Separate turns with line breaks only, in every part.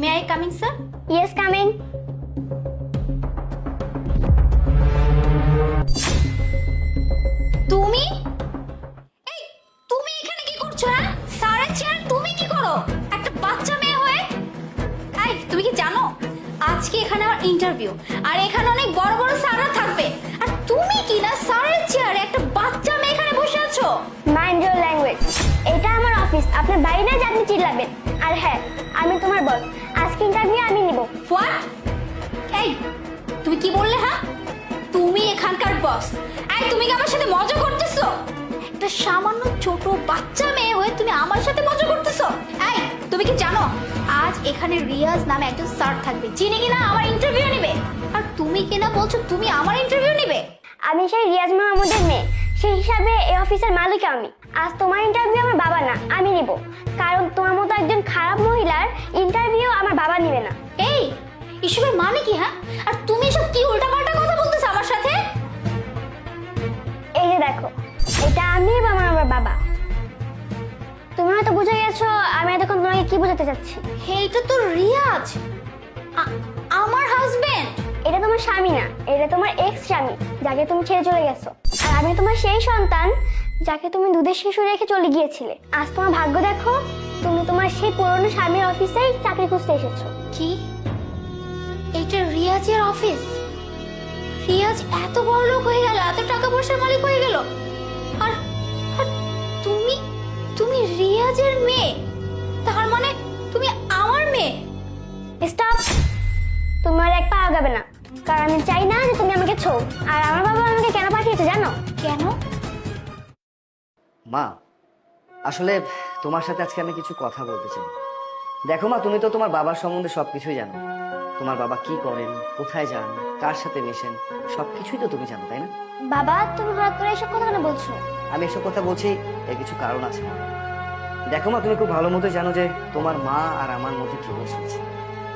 May I coming sir
yes coming
তুমি? এই তুমি এখানে কি করছ হ্যাঁ? স্যারের চেয়ার তুমি কি করো? একটা বাচ্চা মেয়ে হয়ে? এই তুমি কি জানো? আজকে এখানে আমার ইন্টারভিউ আর এখানে অনেক বড় বড় স্যাররা থাকবে। আর তুমি কি না স্যারের চেয়ারে একটা বাচ্চা মেয়ে এখানে বসে আছো?
মাইন্ড ইউর ল্যাঙ্গুয়েজ এটা আমার অফিস আপনার বাইরে না যে আপনি চিল্লাবেন। আর হ্যাঁ আমি তোমার বস আজকে ইন্টারভিউ আমি নিব।
হোয়াট এই তুমি কি বললে হ্যাঁ? তুমি এখানকার বস এই তুমি কি আমার সাথে মজা করতেছো? একটা সামান্য ছোট বাচ্চা মেয়ে হয়ে তুমি আমার সাথে মজা করতেছো? এই তুমি কি জানো আজ এখানে রিয়াজ নামে একজন স্যার থাকবে যিনি কিনা আমার ইন্টারভিউ নেবে। আর তুমি কিনা বলছো তুমি আমার ইন্টারভিউ নেবে।
আমি সেই রিয়াজ মাহমুদের মেয়ে। সেই হিসাবে এই অফিসের মালিক আমি। আজ তোমার ইন্টারভিউ আমার বাবা না আমি নিব। কারণ তোমার
এসবের মানে কি হ্যাঁ? আর তুমি সব কি উল্টাপাল্টা কথা বলতেছো আমার সাথে?
এই যে দেখো এটা আমি এবং আমার বাবা। তুমি হয়তো বুঝে গেছো আমি এতক্ষণ তোমাকে কি বোঝাতে চাচ্ছি।
এইটা তো রিয়াজ। আমার হাজবেন্ড
এটা তোমার স্বামী না এটা তোমার এক্স স্বামী যাকে তুমি ছেড়ে চলে গেছো। আর আমি তোমার সেই সন্তান যাকে তুমি দুধের শিশু রেখে চলে গিয়েছিলে। আজ তোমার ভাগ্য দেখো তুমি তোমার সেই পুরনো স্বামীর অফিসেই চাকরি খুঁজতে এসেছ।
কি? এটা রিয়াজের অফিস। রিয়াজ এত বড় লোক হয়ে গেল, এত টাকা পয়সার মালিক হয়ে গেল। আর তুমি তুমি রিয়াজের মেয়ে। তার মানে তুমি আমার মেয়ে।
স্টপ তোমার এক পা আগাবে না। কারণ আমি চাই না যে তুমি আমাকে ছো। আর আমার বাবা আমাকে কেন পাঠিয়েছে জানো?
কেন?
মা, আসলে তোমার সাথে আজকে আমি কিছু কথা বলতে চাই। দেখো মা, তুমি তো তোমার বাবার সম্বন্ধে সবকিছুই জানো। তোমার বাবা কি করেন? কোথায় যান? কার সাথে মেশেন? সবকিছুই তো তুমি জানো তাই না?
বাবা তুমি হঠাৎ করে এসব কথা কেন বলছো?
আমি এসব কথা বলছি এর কিছু কারণ আছে। মা। দেখো মা তুমি খুব ভালো মতো জানো যে তোমার মা আর আমার মধ্যে কি বসেছে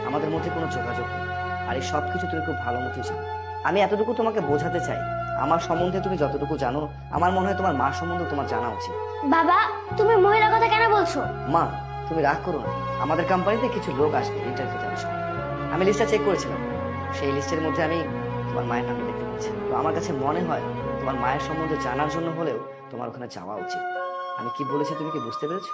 আমাদের মধ্যে কোনো যোগাযোগ নেই। আর এই সব কিছু তুমি খুব ভালো মতোই জানো। আমি এতটুকু তোমাকে বোঝাতে চাই আমার সম্বন্ধে তুমি যতটুকু জানো আমার মনে হয় তোমার মা সম্বন্ধে তোমার জানা উচিত।
বাবা তুমি মহিলা কথা কেন বলছো?
মা তুমি রাগ করো না। আমাদের কোম্পানিতে কিছু লোক আসবে ইন্টারভিউ দেওয়ার জন্য আমি লিস্টটা চেক করেছিলাম। সেই লিস্টের মধ্যে আমি তোমার মায়ের নামটা দেখতে পাচ্ছি। তো আমার কাছে মনে হয় তোমার মায়ের সম্বন্ধে জানার জন্য হলেও তোমার ওখানে যাওয়া উচিত। আমি কি বলেছি তুমি কি বুঝতে পেরেছ?